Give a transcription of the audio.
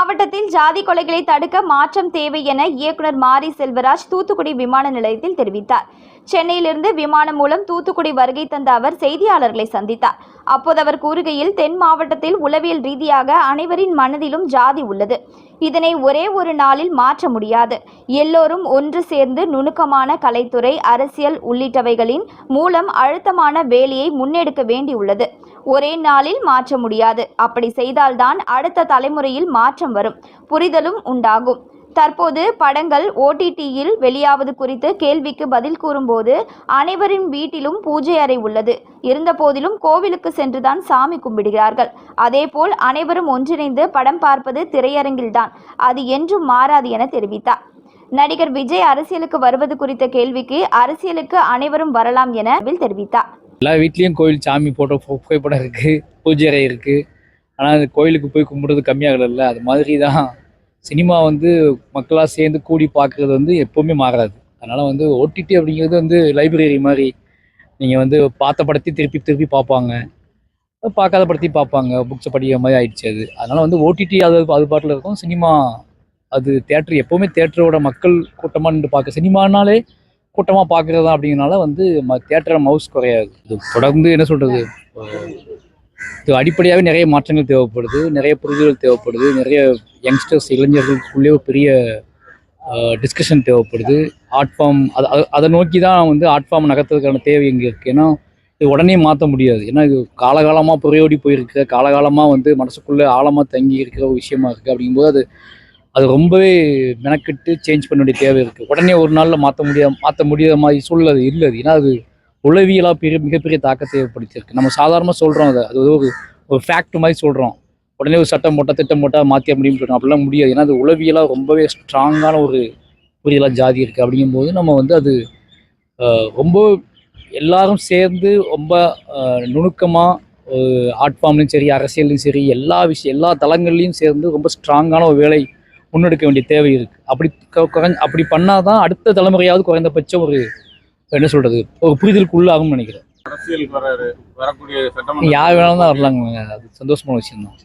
மாவட்டத்தில் ஜாதி கொலைகளை தடுக்க மாற்றம் தேவை என இயக்குனர் மாரி செல்வராஜ் தூத்துக்குடி விமான நிலையத்தில் தெரிவித்தார். சென்னையிலிருந்து விமானம் மூலம் தூத்துக்குடி வருகை தந்த அவர் செய்தியாளர்களை சந்தித்தார். அப்போது அவர் கூறுகையில் தென் மாவட்டத்தில் உளவியல் ரீதியாக அனைவரின் மனதிலும் ஜாதி உள்ளது. இதனை ஒரே ஒரு நாளில் மாற்ற முடியாது. எல்லோரும் ஒன்று சேர்ந்து நுணுக்கமான கலைத்துறை அரசியல் உள்ளிட்டவைகளின் மூலம் அழுத்தமான வேலையை முன்னெடுக்க வேண்டியுள்ளது. ஒரே நாளில் மாற்ற முடியாது. அப்படி செய்தால்தான் அடுத்த தலைமுறையில் மாற்றம் வரும். புரிதலும் உண்டாகும். தற்போது படங்கள் ஓடிடியில் வெளியாவது குறித்து கேள்விக்கு பதில் கூறும்போது அனைவரின் வீட்டிலும் பூஜை அறை உள்ளது. இருந்தபோதிலும் கோவிலுக்கு சென்றுதான் சாமி கும்பிடுகிறார்கள். அதேபோல் அனைவரும் ஒன்றிணைந்து படம் பார்ப்பது திரையரங்கில்தான். அது என்றும் மாறாது என தெரிவித்தார். நடிகர் விஜய் அரசியலுக்கு வருவது குறித்த கேள்விக்கு அரசியலுக்கு அனைவரும் வரலாம் என வில் தெரிவித்தார். எல்லா வீட்லேயும் கோயில் சாமி போட்டோ புகைப்படம் இருக்குது பூஜை அறை இருக்குது ஆனால் அந்த கோயிலுக்கு போய் கும்பிடுறது கம்மியாகல அது மாதிரி தான் சினிமா வந்து மக்களாக சேர்ந்து கூடி பார்க்குறது வந்து எப்போவுமே மாறாது. அதனால் வந்து ஓடிடி அப்படிங்கிறது வந்து லைப்ரரி மாதிரி நீங்கள் வந்து பார்த்த படத்தையும் திருப்பி திருப்பி பார்ப்பாங்க. பார்க்காத படத்தையும் பார்ப்பாங்க. புக்ஸை படிக்கிற மாதிரி ஆயிடுச்சு அது. அதனால் வந்து ஓடிடி அது அது பாட்டில் இருக்கும். சினிமா அது தேட்டர் எப்போவுமே தேட்டரோட மக்கள் கூட்டமாக நின்று பார்க்க. சினிமானாலே கூட்டமாக பார்க்குறது தான் அப்படிங்கிறனால வந்து ம தேட்டரை மவுஸ் குறையாது. இது தொடர்ந்து என்ன சொல்கிறது இது அடிப்படையாகவே நிறைய மாற்றங்கள் தேவைப்படுது நிறைய புரிதல் தேவைப்படுது நிறைய யங்ஸ்டர்ஸ் இளைஞர்களுக்குள்ளே ஒரு பெரிய டிஸ்கஷன் தேவைப்படுது. ஆர்ட் ஃபார்ம் அதை அதை- அதை நோக்கி தான் வந்து ஆர்ட் ஃபார்ம் நகர்த்துறதுக்கான தேவை இங்கே இருக்குது ஏன்னா இது உடனே மாற்ற முடியாது. ஏன்னா இது காலகாலமாக புறையோடி போயிருக்க காலகாலமாக வந்து மனசுக்குள்ளே ஆழமாக தங்கி இருக்கிற ஒரு விஷயமா இருக்குது அப்படிங்கும்போது அது அது ரொம்பவே மெனக்கிட்டு சேஞ்ச் பண்ண வேண்டிய தேவை இருக்குது உடனே ஒரு நாளில் மாற்ற முடியாத மாற்ற முடியாத மாதிரி சூழல் அது இல்லை அது. ஏன்னா அது உளவியலாக பெரிய மிகப்பெரிய தாக்கத்தை ஏற்படுத்தியிருக்கு. நம்ம சாதாரணமாக சொல்கிறோம் அதை. அது ஒரு ஒரு ஃபேக்ட் மாதிரி சொல்கிறோம் உடனே ஒரு சட்டம் போட்டால் திட்டம் போட்டால் மாற்ற முடியும்னு சொல்கிறோம் அப்படிலாம் முடியாது. ஏன்னா அது உளவியலாக ரொம்பவே ஸ்ட்ராங்கான ஒரு புரியலாக ஜாதி இருக்குது அப்படிங்கும்போது நம்ம வந்து அது ரொம்ப எல்லாரும் சேர்ந்து ரொம்ப நுணுக்கமாக ஆர்ட் ஃபார்ம்லையும் சரி அரசியல்லையும் சரி எல்லா விஷயம் எல்லா தளங்கள்லையும் சேர்ந்து ரொம்ப ஸ்ட்ராங்கான ஒரு வேலை முன்னெடுக்க வேண்டிய தேவை இருக்குது அப்படி குறைஞ்ச அப்படி பண்ணால் தான் அடுத்த தலைமுறையாவது குறைந்தபட்சம் ஒரு என்ன சொல்கிறது ஒரு புரிதலுக்குள்ளாகும்னு நினைக்கிறேன். அரசியல் யார் வேணாலும் தான் வரலாங்க. அது சந்தோஷமான விஷயம் தான்